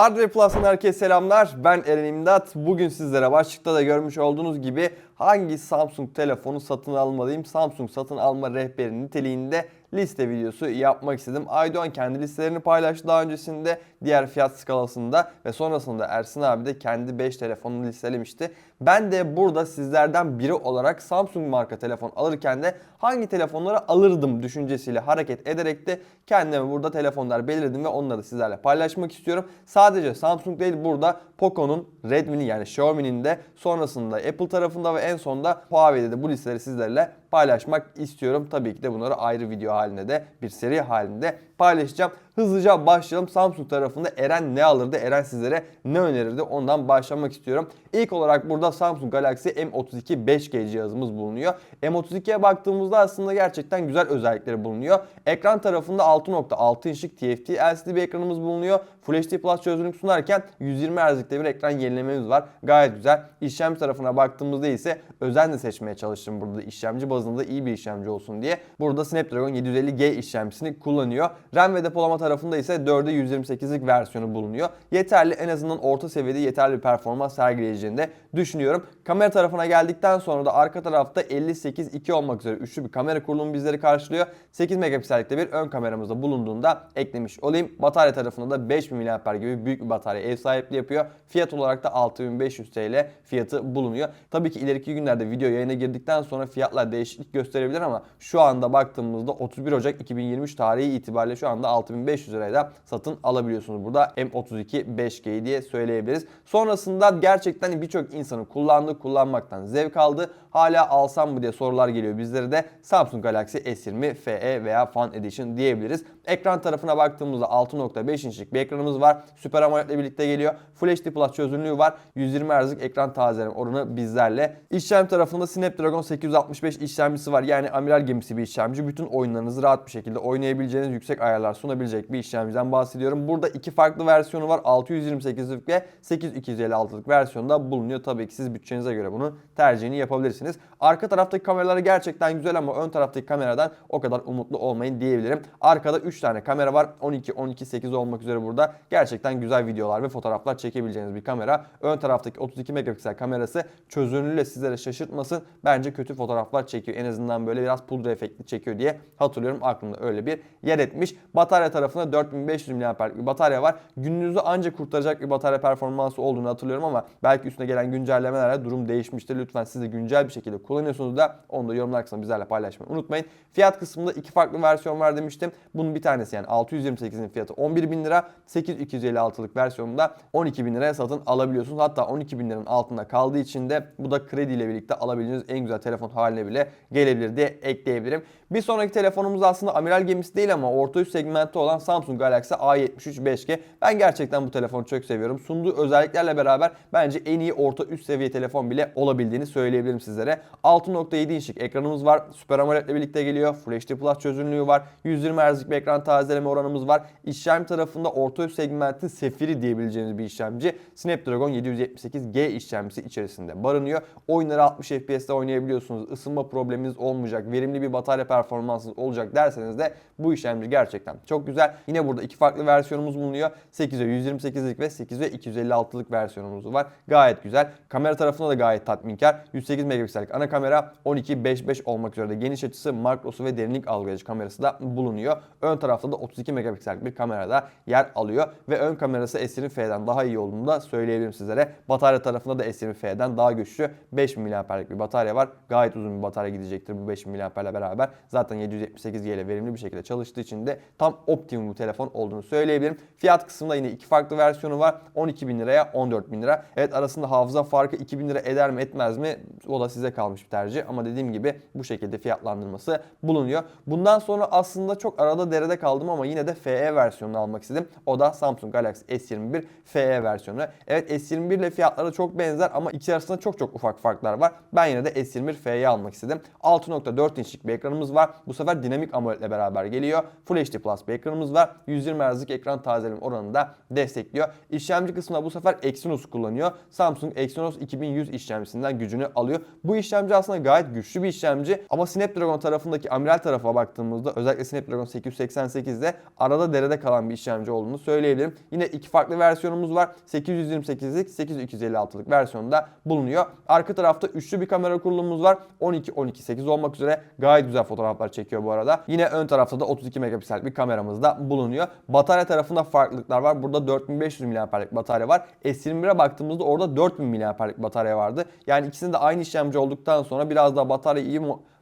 Hardware Plus'tan herkese selamlar. Ben Eren İmdat. Bugün sizlere başlıkta da görmüş olduğunuz gibi hangi Samsung telefonu satın almalıyım? Samsung satın alma rehberi niteliğinde liste videosu yapmak istedim. Aydoğan kendi listelerini paylaştı daha öncesinde diğer fiyat skalasında ve sonrasında Ersin abi de kendi 5 telefonunu listelemişti. Ben de burada sizlerden biri olarak Samsung marka telefon alırken de hangi telefonları alırdım düşüncesiyle hareket ederek de kendime burada telefonlar belirledim ve onları sizlerle paylaşmak istiyorum. Sadece Samsung değil burada Poco'nun, Redmi'nin yani Xiaomi'nin de sonrasında Apple tarafında ve en sonunda Huawei'de de bu listeleri sizlerle paylaşmak istiyorum. Tabii ki de bunları ayrı video halinde de bir seri halinde paylaşacağım. Hızlıca başlayalım. Samsung tarafında Eren ne alırdı? Eren sizlere ne önerirdi? Ondan başlamak istiyorum. İlk olarak burada Samsung Galaxy M32 5G cihazımız bulunuyor. M32'ye baktığımızda aslında gerçekten güzel özellikleri bulunuyor. Ekran tarafında 6.6 inçlik TFT LCD bir ekranımız bulunuyor. Full HD Plus çözünürlük sunarken 120 Hz'likte bir ekran yenilememiz var. Gayet güzel. İşlemci tarafına baktığımızda ise özenle seçmeye çalıştım burada işlemci bazında iyi bir işlemci olsun diye. Burada Snapdragon 750G işlemcisini kullanıyor. RAM ve depolama tarafında ise 4'e 128'lik versiyonu bulunuyor. Yeterli en azından orta seviyede yeterli bir performans sergileyeceğini de düşünüyorum. Kamera tarafına geldikten sonra da arka tarafta 58-2 olmak üzere üçlü bir kamera kurulumu bizleri karşılıyor. 8 megapiksellikte bir ön kameramız da bulunduğunda eklemiş olayım. Batarya tarafında da 5000 mAh gibi büyük bir batarya ev sahipliği yapıyor. Fiyat olarak da 6500 TL fiyatı bulunuyor. Tabii ki ileriki günlerde video yayına girdikten sonra fiyatlar değişiklik gösterebilir ama şu anda baktığımızda 31 Ocak 2023 tarihi itibariyle şu anda 6500 liraya da satın alabiliyorsunuz burada M32 5G diye söyleyebiliriz. Sonrasında gerçekten birçok insanın kullandığı kullanmaktan zevk aldı. Hala alsam mı diye sorular geliyor bizlere de Samsung Galaxy S20 FE veya Fan Edition diyebiliriz. Ekran tarafına baktığımızda 6.5 inçlik bir ekranımız var. Super AMOLED ile birlikte geliyor. Full HD Plus çözünürlüğü var. 120 Hz'lik ekran tazeleme oranı bizlerle. İşlem tarafında Snapdragon 865 işlemcisi var. Yani amiral gemisi bir işlemci. Bütün oyunlarınızı rahat bir şekilde oynayabileceğiniz yüksek ayarlar sunabilecek bir işlemciden bahsediyorum. Burada iki farklı versiyonu var. 628'lik ve 8256'lık versiyonda bulunuyor. Tabii ki siz bütçenize göre bunu tercihini yapabilirsiniz. Arka taraftaki kameraları gerçekten güzel ama ön taraftaki kameradan o kadar umutlu olmayın diyebilirim. Arkada 3 tane kamera var. 12, 12, 8 olmak üzere burada. Gerçekten güzel videolar ve fotoğraflar çekebileceğiniz bir kamera. Ön taraftaki 32 megapiksel kamerası çözünürlüğüyle sizlere şaşırtmasın. Bence kötü fotoğraflar çekiyor. En azından böyle biraz pudra efekti çekiyor diye hatırlıyorum. Aklımda öyle bir yer etmiş. Batarya tarafında 4500 mAh'lik bir batarya var. Gününüzü ancak kurtaracak bir batarya performansı olduğunu hatırlıyorum ama belki üstüne gelen güncellemelerle durum değişmiştir. Lütfen siz de güncel bir şekilde kullanıyorsunuz da onu da yorumlar kısmında bizlerle paylaşmayı unutmayın. Fiyat kısmında iki farklı versiyon var demiştim. Bunun bir tanesi yani 628'in fiyatı 11.000 lira. 8256'lık versiyonunda 12.000 liraya satın alabiliyorsunuz. Hatta 12.000 liranın altında kaldığı için de bu da kredi ile birlikte alabileceğiniz en güzel telefon haline bile gelebilir diye ekleyebilirim. Bir sonraki telefonumuz aslında amiral gemisi değil ama orta üst segmentte olan Samsung Galaxy A73 5G. Ben gerçekten bu telefonu çok seviyorum. Sunduğu özelliklerle beraber bence en iyi orta üst seviye telefon bile olabildiğini söyleyebilirim sizlere. 6.7 inçlik ekranımız var. Super AMOLED ile birlikte geliyor. Full HD Plus çözünürlüğü var. 120 Hz'lik bir ekran tazeleme oranımız var. İşlem tarafında orta üst segmentin sefiri diyebileceğiniz bir işlemci. Snapdragon 778G işlemcisi içerisinde barınıyor. Oyunları 60 FPS'te oynayabiliyorsunuz. Isınma probleminiz olmayacak. Verimli bir batarya performansınız olacak derseniz de bu işlemci gerçekten çok güzel. Yine burada iki farklı versiyonumuz bulunuyor. 8 ve 128'lik ve 8 ve 256'lık versiyonumuz var. Gayet güzel. Kamera tarafında da gayet tatminkar. 108 megapiksellik ana kamera 12-5-5 olmak üzere de geniş açısı, makrosu ve derinlik algılayıcı kamerası da bulunuyor. Ön tarafta da 32 megapiksellik bir kamerada yer alıyor ve ön kamerası S20F'den daha iyi olduğunu da söyleyebilirim sizlere. Batarya tarafında da S20F'den daha güçlü 5000 mAh'lik bir batarya var. Gayet uzun bir batarya gidecektir bu 5000 mAh beraber. Zaten 778G ile verimli bir şekilde çalıştığı için de tam optimum bir telefon olduğunu söyleyebilirim. Fiyat kısmında yine iki farklı versiyonu var. 12.000 liraya 14.000 lira. Evet arasında hafıza farkı 2000 lira eder mi etmez mi? O da size kalmış bir tercih. Ama dediğim gibi bu şekilde fiyatlandırması bulunuyor. Bundan sonra aslında çok arada derede kaldım ama yine de FE versiyonunu almak istedim. O da Samsung Galaxy S21 FE versiyonu. Evet S21 ile fiyatları çok benzer ama ikisi arasında çok çok ufak farklar var. Ben yine de S21 FE'yi almak istedim. 6.4 inçlik bir ekranımız var. Bu sefer dinamik AMOLED ile beraber geliyor. Full HD Plus bir ekranımız var. 120 Hz'lik ekran tazeleme oranını da destekliyor. İşlemci kısmında bu sefer Exynos kullanıyor. Samsung Exynos 2100 işlemcisinden gücünü alıyor. Bu işlemci aslında gayet güçlü bir işlemci ama Snapdragon tarafındaki amiral tarafa baktığımızda özellikle Snapdragon 888'de arada derede kalan bir işlemci olduğunu söyleyebilirim. Yine iki farklı versiyonumuz var. 828'lik 8256'lık versiyonda bulunuyor. Arka tarafta üçlü bir kamera kurulumumuz var. 12 12 8 olmak üzere gayet güzel fotoğraflar çekiyor bu arada. Yine ön tarafta da 32 megapiksel bir kameramız da bulunuyor. Batarya tarafında farklılıklar var. Burada 4500 mAh'lik batarya var. S21'e baktığımızda orada 4000 mAh'lik batarya vardı. Yani ikisinin de aynı işlemci olduktan sonra biraz daha batarya iyi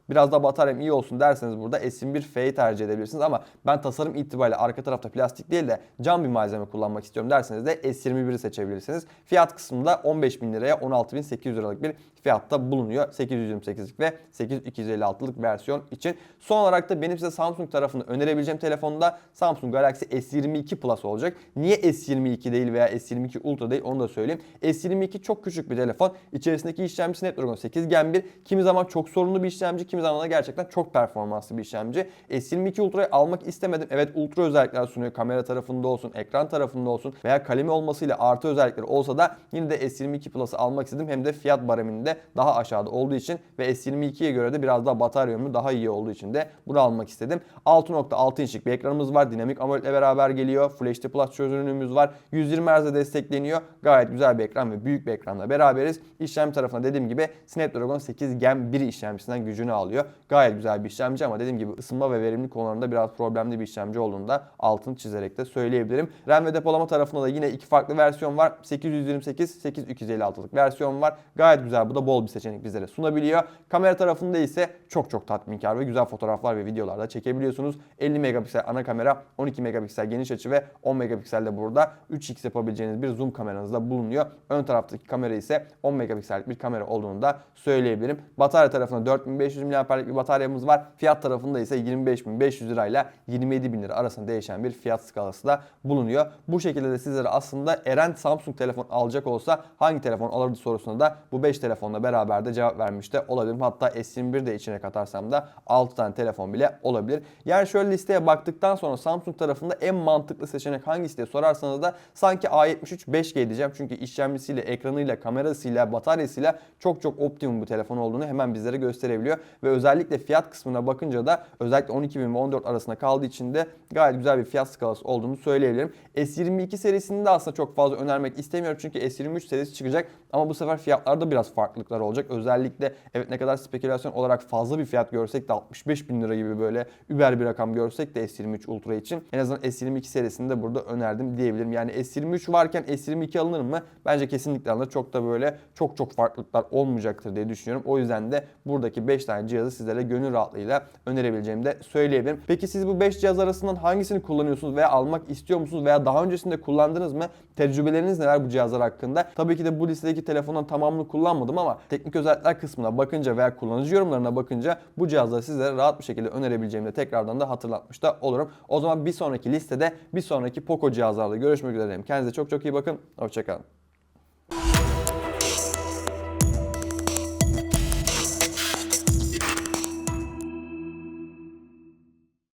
biraz daha bataryam iyi olsun derseniz burada S21 F'yi tercih edebilirsiniz ama ben tasarım itibariyle arka tarafta plastik değil de cam bir malzeme kullanmak istiyorum derseniz de S21'i seçebilirsiniz. Fiyat kısmında 15.000 liraya 16.800 liralık bir fiyatta bulunuyor. 828'lik ve 8256'lık versiyon için. Son olarak da benim size Samsung tarafını önerebileceğim telefonda Samsung Galaxy S22 Plus olacak. Niye S22 değil veya S22 Ultra değil onu da söyleyeyim. S22 çok küçük bir telefon. İçerisindeki işlemci Snapdragon 8 Gen 1. Kimi zaman çok sorunlu bir işlemci, kimi zaman da gerçekten çok performanslı bir işlemci. S22 Ultra'yı almak istemedim. Evet Ultra özellikler sunuyor. Kamera tarafında olsun, ekran tarafında olsun veya kalemi olmasıyla artı özellikleri olsa da yine de S22 Plus'ı almak istedim. Hem de fiyat bareminde daha aşağıda olduğu için ve S22'ye göre de biraz daha batarya ömrü daha iyi olduğu için de bunu almak istedim. 6.6 inçlik bir ekranımız var. Dinamik AMOLED ile beraber geliyor. Full HD Plus çözünürlüğümüz var. 120 Hz destekleniyor. Gayet güzel bir ekran ve büyük bir ekranla beraberiz. İşlem tarafına dediğim gibi Snapdragon 8 Gen 1 işlemcisinden gücünü alıyor. Gayet güzel bir işlemci ama dediğim gibi ısınma ve verimlilik konularında biraz problemli bir işlemci olduğunu da altını çizerek de söyleyebilirim. RAM ve depolama tarafında da yine iki farklı versiyon var. 828, 8256'lık versiyon var. Gayet güzel. Bu da bol bir seçenek bizlere sunabiliyor. Kamera tarafında ise çok çok tatminkar ve güzel fotoğraflar ve videolar da çekebiliyorsunuz. 50 megapiksel ana kamera, 12 megapiksel geniş açı ve 10 megapiksel de burada 3x yapabileceğiniz bir zoom kameranız da bulunuyor. Ön taraftaki kamera ise 10 megapiksellik bir kamera olduğunu da söyleyebilirim. Batarya tarafında 4500 mAh'lik bir bataryamız var. Fiyat tarafında ise 25.500 lirayla 27.000 lira arasında değişen bir fiyat skalası da bulunuyor. Bu şekilde de sizlere aslında Eren Samsung telefon alacak olsa hangi telefon alırdı sorusuna da bu 5 telefonla beraber de cevap vermiş de olabilirim. Hatta S21 de içine katarsam da 6 tane telefon bile olabilir. Yani şöyle listeye baktıktan sonra Samsung tarafında en mantıklı seçenek hangisi diye sorarsanız da sanki A73 5G diyeceğim. Çünkü işlemcisiyle, ekranıyla, kamerasıyla, bataryasıyla çok çok optimum bir telefon olduğunu hemen bizlere gösterebiliyor. Ve özellikle fiyat kısmına bakınca da özellikle 12.000 ve 14 arasında kaldığı için de gayet güzel bir fiyat skalası olduğunu söyleyebilirim. S22 serisini de aslında çok fazla önermek istemiyorum çünkü S23 serisi çıkacak ama bu sefer fiyatlarda biraz farklılıklar olacak. Özellikle evet ne kadar spekülasyon olarak fazla bir fiyat görsek de 65 bin lira gibi böyle über bir rakam görsek de S23 Ultra için en azından S22 serisini de burada önerdim diyebilirim. Yani S23 varken S22 alınır mı? Bence kesinlikle alınır. Çok da böyle çok çok farklılıklar olmayacaktır diye düşünüyorum. O yüzden de buradaki 5 tane cihazı sizlere gönül rahatlığıyla önerebileceğimi de söyleyebilirim. Peki siz bu 5 cihaz arasından hangisini kullanıyorsunuz veya almak istiyor musunuz veya daha öncesinde kullandınız mı? Tecrübeleriniz neler bu cihazlar hakkında? Tabii ki de bu listedeki telefondan tamamını kullanmadım ama teknik özellikler kısmına bakınca veya kullanıcı yorumlarına bakınca bu cihazları sizlere rahat bir şekilde önerebileceğimi de tekrardan da hatırlatmış da olurum. O zaman bir sonraki listede bir sonraki Poco cihazlarla görüşmek üzere. Kendinize çok çok iyi bakın. Hoşçakalın.